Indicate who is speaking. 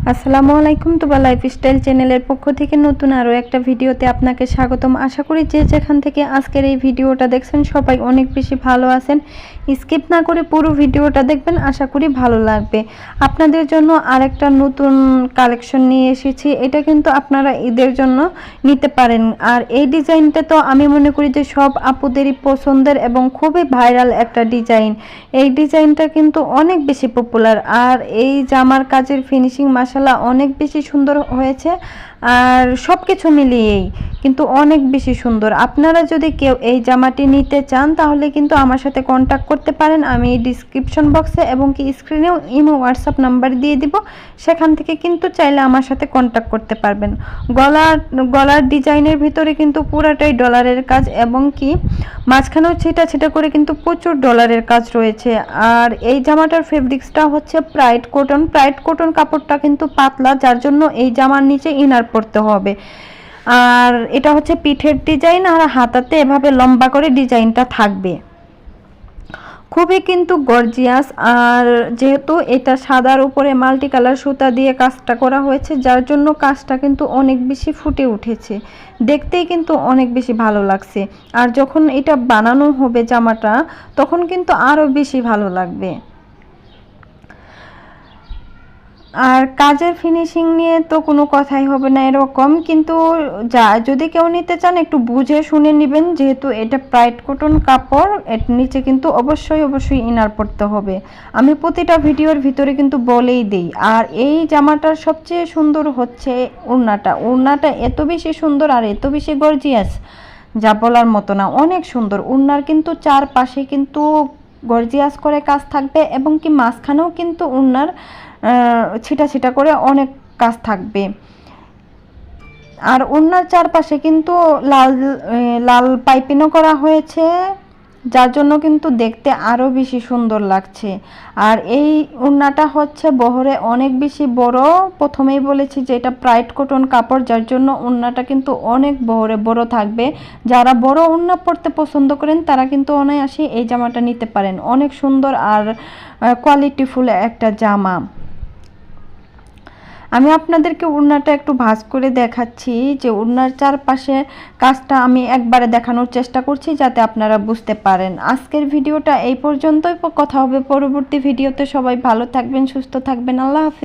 Speaker 1: আসসালামু আলাইকুম তুবা লাইফস্টাইল চ্যানেলের পক্ষ থেকে নতুন আরও একটা ভিডিওতে আপনাকে স্বাগতম। আশা করি যে যেখান থেকে আজকের এই ভিডিওটা দেখছেন সবাই অনেক বেশি ভালো আছেন। স্কিপ না করে পুরো ভিডিওটা দেখবেন, আশা করি ভালো লাগবে। আপনাদের জন্য আরেকটা নতুন কালেকশন নিয়ে এসেছি। এটা কিন্তু আপনারা ঈদের জন্য নিতে পারেন। আর এই ডিজাইনটা তো আমি মনে করি যে সব আপুদেরই পছন্দের এবং খুবই ভাইরাল একটা ডিজাইন। এই ডিজাইনটা কিন্তু অনেক বেশি পপুলার। আর এই জামার কাজের ফিনিশিং মাসালা অনেক বেশি সুন্দর হয়েছে আর সব কিছু মিলিয়েই কিন্তু অনেক বেশি সুন্দর। আপনারা যদি কেউ এই জামাটি নিতে চান, তাহলে কিন্তু আমার সাথে কন্ট্যাক্ট করতে পারেন। আমি ডিসক্রিপশন বক্সে এবং কি স্ক্রিনেও ইমো হোয়াটসঅ্যাপ নাম্বার দিয়ে দিব। সেখান থেকে কিন্তু চাইলে আমার সাথে কন্ট্যাক্ট করতে পারবেন। গলার গলার ডিজাইনের ভিতরে কিন্তু পুরাটাই ডলারের কাজ এবং কি মাঝখানেও ছিটা ছিটা করে কিন্তু প্রচুর ডলারের কাজ রয়েছে। আর এই জামাটার ফেব্রিক্সটা হচ্ছে প্রাইড কটন প্রাইড কটন কাপড়টা কিন্তু পাতলা, যার জন্য এই জামার নিচে ইনার পরতে হবে। আর এটা হচ্ছে পিঠের ডিজাইন আর হাতাতে এভাবে লম্বা করে ডিজাইনটা থাকবে। খুবই কিন্তু গর্জিয়াস আর যেহেতু এটা সাদার উপরে মাল্টি কালার সুতা দিয়ে কাজটা করা হয়েছে, যার জন্য কাজটা কিন্তু অনেক বেশি ফুটে উঠেছে। দেখতেই কিন্তু অনেক বেশি ভালো লাগছে। আর যখন এটা বানানো হবে জামাটা, তখন কিন্তু আরও বেশি ভালো লাগবে। আর কাজের ফিনিশিং নিয়ে তো কোনো কথাই হবে না এরকম, কিন্তু যা, যদি কেউ নিতে চান, একটু বুঝে শুনে নেবেন যেহেতু এটা প্রাইড কটন কাপড়, এর নিচে কিন্তু অবশ্যই অবশ্যই ইনার পড়তে হবে। আমি প্রতিটা ভিডিওর ভিতরে কিন্তু বলেই দিই, আর এই জামাটার সবচেয়ে সুন্দর হচ্ছে ওড়নাটা। ওড়নাটা এত বেশি সুন্দর আর এত বেশি গর্জিয়াস যা বলার মতো না, অনেক সুন্দর। ওড়নার কিন্তু চারপাশে কিন্তু গর্জিয়াস করে কাজ থাকবে এবং কি মাঝখানেও কিন্তু উনার ছিটা ছিটা করে অনেক কাজ থাকবে। আর উনার চারপাশে কিন্তু লাল লাল পাইপিনও করা হয়েছে। যার জন্য কিন্তু দেখতে আরও বেশি সুন্দর লাগছে। আর এই উন্নাটা হচ্ছে বহরে অনেক বেশি বড়। প্রথমেই বলেছি যে এটা প্রাইড কটন কাপড়, যার জন্য উন্নাটা কিন্তু অনেক বহরে বড় থাকবে। যারা বড় উন্না পরতে পছন্দ করেন, তারা কিন্তু অনায়াসে এই জামাটা নিতে পারেন। অনেক সুন্দর আর কোয়ালিটিফুল একটা জামা। আমি আপনাদেরকে উড়নাটা একটু ভাজ করে দেখাচ্ছি যে উড়নার চারপাশে কাজটা আমি একবারে দেখানোর চেষ্টা করছি যাতে আপনারা বুঝতে পারেন। আজকের ভিডিওটা এই পর্যন্তই। কথা হবে পরবর্তী ভিডিওতে। সবাই ভালো থাকবেন, সুস্থ থাকবেন। আল্লাহ হাফিজ।